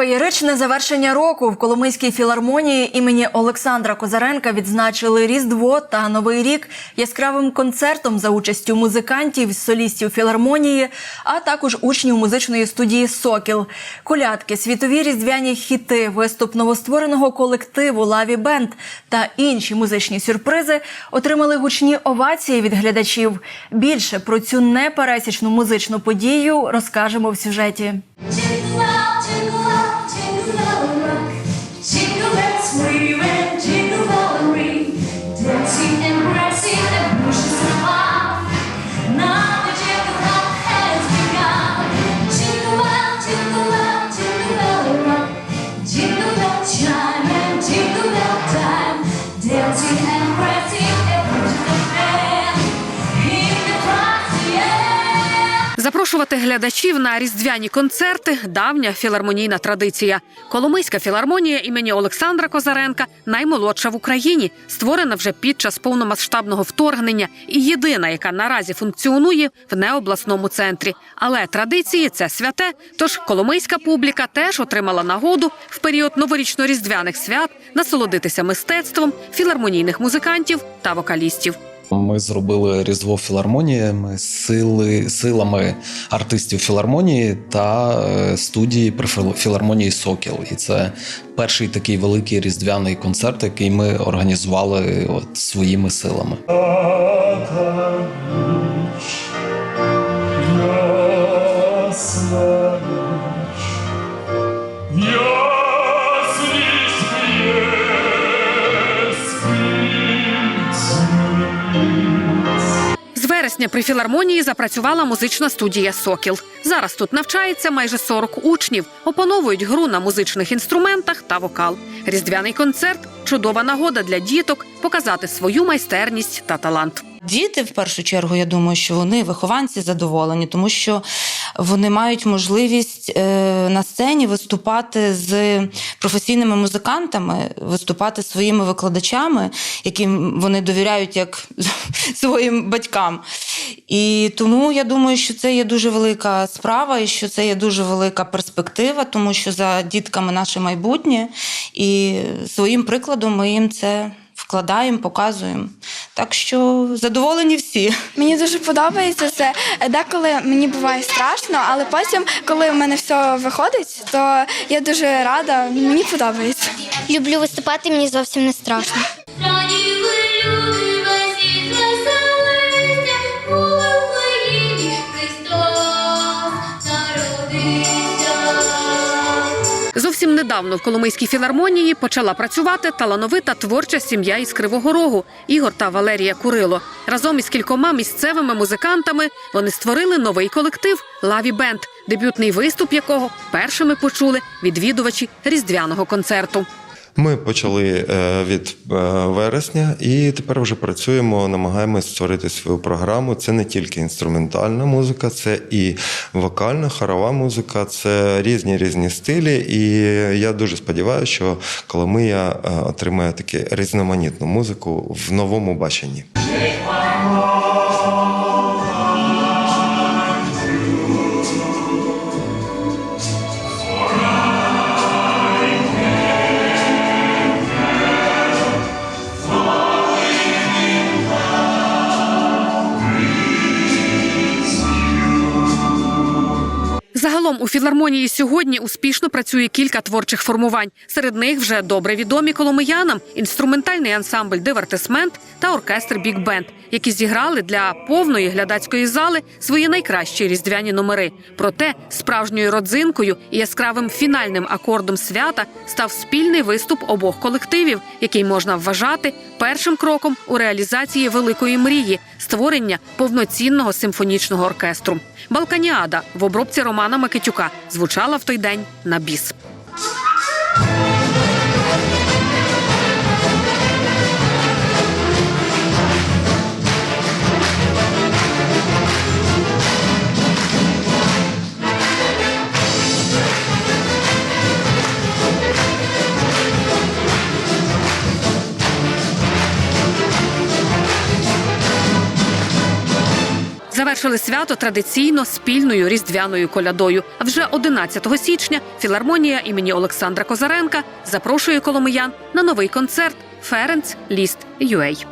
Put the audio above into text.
Феєричне завершення року в Коломийській філармонії імені Олександра Козаренка відзначили Різдво та Новий рік яскравим концертом за участю музикантів, солістів філармонії, а також учнів музичної студії Сокіл. Колядки, світові різдвяні хіти, виступ новоствореного колективу Лаві Бенд та інші музичні сюрпризи отримали гучні овації від глядачів. Більше про цю непересічну музичну подію розкажемо в сюжеті. Jingle rock. Sweet Запрошувати глядачів на різдвяні концерти давня філармонійна традиція. Коломийська філармонія імені Олександра Козаренка наймолодша в Україні, створена вже під час повномасштабного вторгнення і єдина, яка наразі функціонує в необласному центрі. Але традиції це святе. Тож коломийська публіка теж отримала нагоду в період новорічно-різдвяних свят насолодитися мистецтвом філармонійних музикантів та вокалістів. Ми зробили Різдво філармоніями сили, силами артистів філармонії та е, студії при філ- філармонії Сокіл. І це перший такий великий різдвяний концерт, який ми організували от своїми силами. Вересня при філармонії запрацювала музична студія Сокіл. Зараз тут навчається майже 40 учнів, опановують гру на музичних інструментах та вокал. Різдвяний концерт чудова нагода для діток показати свою майстерність та талант. Діти, в першу чергу, я думаю, що вони вихованці задоволені, тому що вони мають можливість е, на сцені виступати з професійними музикантами, виступати своїми викладачами, яким вони довіряють як своїм батькам. І тому я думаю, що це є дуже велика справа, і що це є дуже велика перспектива, тому що за дітками наше майбутнє, і своїм прикладом ми їм це вкладаємо, показуємо. Так що задоволені всі. Мені дуже подобається це. Деколи мені буває страшно, але потім, коли в мене все виходить, то я дуже рада. Мені подобається. Люблю виступати, мені зовсім не страшно. Зовсім недавно в Коломийській філармонії почала працювати талановита творча сім'я із Кривого Рогу Ігор та Валерія Курило. Разом із кількома місцевими музикантами вони створили новий колектив Лаві Бенд, дебютний виступ якого першими почули відвідувачі різдвяного концерту. Ми почали е, від е, вересня і тепер вже працюємо, намагаємось створити свою програму. Це не тільки інструментальна музика, це і вокальна, хорова музика, це різні різні стилі. І я дуже сподіваюся, що Коломия е, отримає таку різноманітну музику в новому баченні. Загалом у філармонії сьогодні успішно працює кілька творчих формувань. Серед них вже добре відомі коломиянам інструментальний ансамбль Дивертисмент та оркестр Біг Бенд, які зіграли для повної глядацької зали свої найкращі різдвяні номери. Проте справжньою родзинкою і яскравим фінальним акордом свята став спільний виступ обох колективів, який можна вважати першим кроком у реалізації великої мрії створення повноцінного симфонічного оркестру. Балканіада в обробці Романа Микитюка звучала в той день на біс. Завершили свято традиційно спільною різдвяною колядою. А вже 11 січня філармонія імені Олександра Козаренка запрошує коломиян на новий концерт Ференц Ліст Юей.